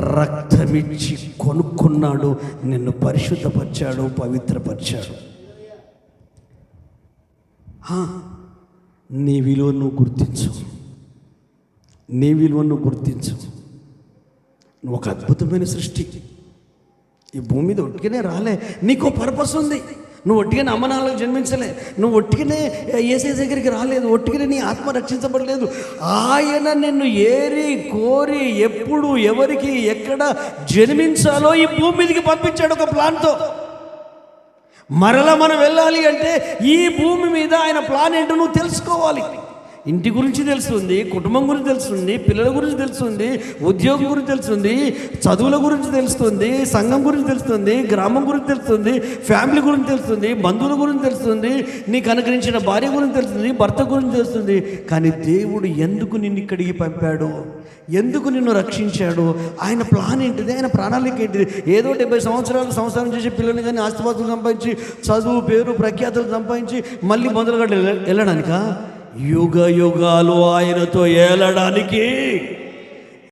రక్తమిచ్చి కొనుక్కున్నాడు నిన్ను పరిశుద్ధపరిచాడు పవిత్రపరిచాడు. ఆ, నీ విలువను నువ్వు గుర్తించు. నీ విలువను నువ్వు గుర్తించు. నువ్వు ఒక అద్భుతమైన సృష్టి. ఈ భూమి మీద ఒట్టిగానే రాలే. నీకు పర్పస్ ఉంది. నువ్వు ఒట్టిగానే అమ్మనాలకు జన్మించలే. నువ్వు ఒట్టిగానే ఏసే దగ్గరికి రాలేదు. ఒట్టిగానే నీ ఆత్మ రక్షించబడలేదు. ఆయన నిన్ను ఏరి కోరి ఎప్పుడు ఎవరికి ఎక్కడ జన్మించాలో ఈ భూమి మీదకి పంపించాడు ఒక ప్లాన్తో. మరలా మనం వెళ్ళాలి అంటే ఈ భూమి మీద ఆయన ప్లాన్ ఏంటో నువ్వు తెలుసుకోవాలి. ఇంటి గురించి తెలుస్తుంది కుటుంబం గురించి తెలుస్తుంది పిల్లల గురించి తెలుస్తుంది ఉద్యోగం గురించి తెలుస్తుంది చదువుల గురించి తెలుస్తుంది సంఘం గురించి తెలుస్తుంది గ్రామం గురించి తెలుస్తుంది ఫ్యామిలీ గురించి తెలుస్తుంది బంధువుల గురించి తెలుస్తుంది నీకు అనుగ్రహించిన భార్య గురించి తెలుస్తుంది భర్త గురించి తెలుస్తుంది కానీ దేవుడు ఎందుకు నిన్ను ఇక్కడికి పంపాడు ఎందుకు నిన్ను రక్షించాడు ఆయన ప్లాన్ ఏంటిది ఆయన ప్రణాళిక ఏంటిది ఏదో డెబ్బై సంవత్సరాలు సంవత్సరం చేసి పిల్లల్ని కానీ ఆస్తిపాస్తులు సంపాదించి చదువు పేరు ప్రఖ్యాతులు సంపాదించి మళ్ళీ మొదలుగడ్డ వెళ్ళడానిక యుగ యుగాలు ఆయనతో ఏలడానికి